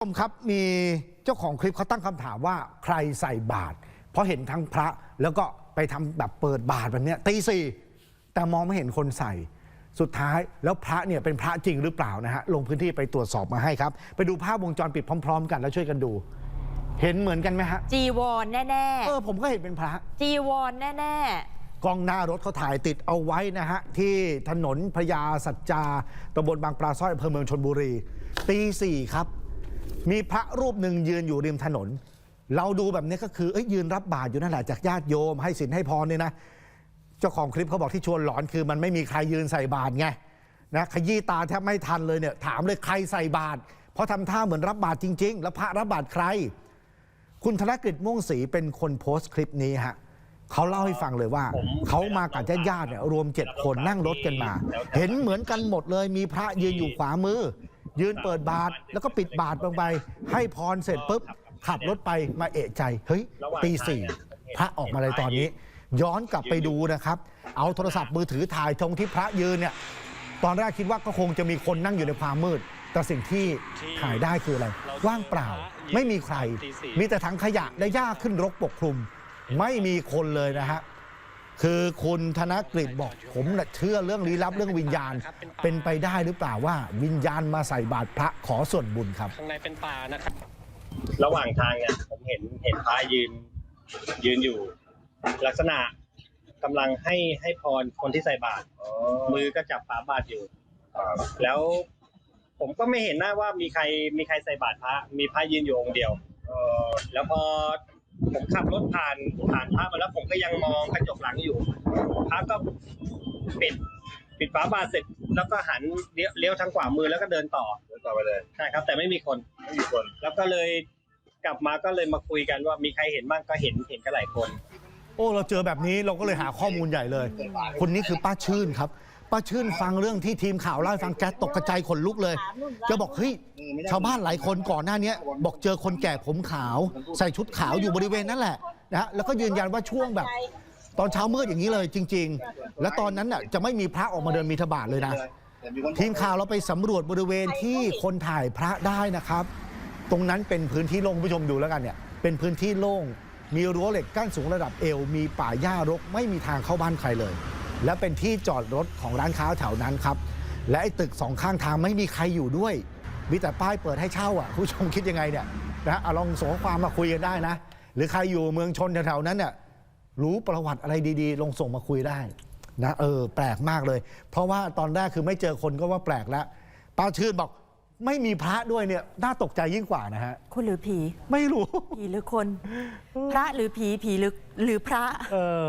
ผู้ชมครับมีเจ้าของคลิปเขาตั้งคำถามว่าใครใส่บาตรเพราะเห็นทั้งพระแล้วก็ไปทำแบบเปิดบาตรแบบเนี้ยตีสี่แต่มองไม่เห็นคนใส่สุดท้ายแล้วพระเนี่ยเป็นพระจริงหรือเปล่านะฮะลงพื้นที่ไปตรวจสอบมาให้ครับ ไปดูภาพวงจรปิดพร้อม ๆ กันแล้วช่วยกันดู เห็นเหมือนกันไหมฮะจีวรแน่เออผมก็เห็นเป็นพระๆจีวรแน่กล้องหน้ารถเขาถ่ายติดเอาไว้นะฮะ ที่ถนนพญาสัจจาตำบลบางปลาสร้อยอำเภอเมืองชนบุรีตีสี่ครับ มีพระรูปหนึ่งยืนอยู่ริมถนน เราดูแบบนี้ก็คือเอ้ยยืนรับบาตรอยู่นั่นแหละจากญาติโยมให้สินให้พรเนี่ยนะเจ้าของคลิปเขาบอกที่ชวนหลอนคือ มันไม่มีใครยืนใส่บาตรไงนะขยี้ตาแทบไม่ทันเลยเนี่ยถามเลยใครใส่บาตรเพราะทำท่าเหมือนรับบาตรจริง ๆ แล้วพระรับบาตรใคร คุณธนกฤษม่วงศรีเป็นคนโพสต์คลิปนี้ฮะเขาเล่าให้ฟังเลยว่า เขามากับญาติๆเนี่ยรวมเจ็ดคนนั่งรถกันมา เห็นเหมือนกันหมดเลยมีพระยืนอยู่ขวามือ ยืนเปิดบาตรแล้วก็ปิดบาตรลงไป ให้พรเสร็จปุ๊บ ขับรถไปมาเอะใจ เฮ้ยตีสี่พระออกมาเลยตอนนี้ ย้อนกลับไปดูนะครับ เอาโทรศัพท์มือถือถ่ายตรงที่พระยืนเนี่ยตอนแรกคิดว่าก็คงจะมีคนนั่งอยู่ในความมืด แต่สิ่งที่ถ่ายได้คืออะไร ว่างเปล่า ไม่มีใคร มีแต่ถังขยะและหญ้าขึ้นรกปกคลุม ไม่มีคนเลยนะฮะ คือคุณธนกฤษบอกผมน่ะเชื่อเรื่องลี้ลับเรื่องวิญญาณ เป็นไปได้หรือเปล่าว่า วิญญาณมาใส่บาตรพระขอส่วนบุญครับข้างในเป็นป่านะครับ ระหว่างทางเนี่ยผมเห็นเห็นพระยืนยืนอยู่ ลักษณะกำลังให้ให้พรคนที่ใส่บาตรมือก็จับฝาบาตรอยู่แล้วผมก็ไม่เห็นหน้าว่ามีใครมีใครใส่บาตรพระ มีพระยืนอยู่องค์เดียวแล้วพอ ผมขับรถผ่านผ่านพระมาแล้วผมก็ยังมองกระจกหลังอยู่พระก็ปิดปิดฝาบาตรเสร็จแล้วก็หันเลี้ยวเลี้ยวทางขวามือแล้วก็เดินต่อเดินต่อไปเลยใช่ครับ แต่ไม่มีคน ไม่มีคนแล้วก็เลยกลับมาก็เลยมาคุยกันว่ามีใครเห็นบ้างก็เห็นเห็นกันหลายคน โอ้ เราเจอแบบนี้เราก็เลยหาข้อมูลใหญ่เลย คนนี้คือป้าชื่นครับ ป้าชื่นฟังเรื่องที่ทีมข่าวเล่าให้ฟังแกตกกระจายขนลุกเลยแกบอกเฮ้ยชาวบ้านหลายคนก่อนหน้านี้บอกเจอคนแก่ผมขาว ใส่ชุดขาวอยู่บริเวณนั่นแหละนะฮะแล้วก็ยืนยันว่าช่วงแบบ ตอนเช้ามืดอย่างนี้เลยจริง ๆ และตอนนั้นน่ะจะไม่มีพระออกมาเดินมีทบาทเลยนะ ทีมข่าวเราไปสำรวจบริเวณที่คนถ่ายพระได้นะครับ ตรงนั้นเป็นพื้นที่โล่งคุณผู้ชมดูแล้วกันเนี่ย เป็นพื้นที่โล่ง มีรั้วเหล็กกั้นสูงระดับเอว มีป่าหญ้ารก ไม่มีทางเข้าบ้านใครเลย และเป็นที่จอดรถของร้านค้าแถวนั้นครับ และไอ้ตึกสองข้างทางไม่มีใครอยู่ด้วย มีแต่ป้ายเปิดให้เช่าอะคุณผู้ชมคิดยังไงเนี่ยนะเอาลองส่งข้อความมาคุยกันได้นะ หรือใครอยู่เมืองชนแถวๆนั้นเนี่ยรู้ประวัติอะไรดีๆ ลงส่งมาคุยได้นะเออแปลกมากเลย เพราะว่าตอนแรกคือไม่เจอคนก็ว่าแปลกแล้วป้าชื่นบอกไม่มีพระด้วยเนี่ยน่าตกใจยิ่งกว่านะฮะๆคนหรือผี ไม่รู้ ผีหรือคน พระหรือผีผีหรือหรือพระ เออ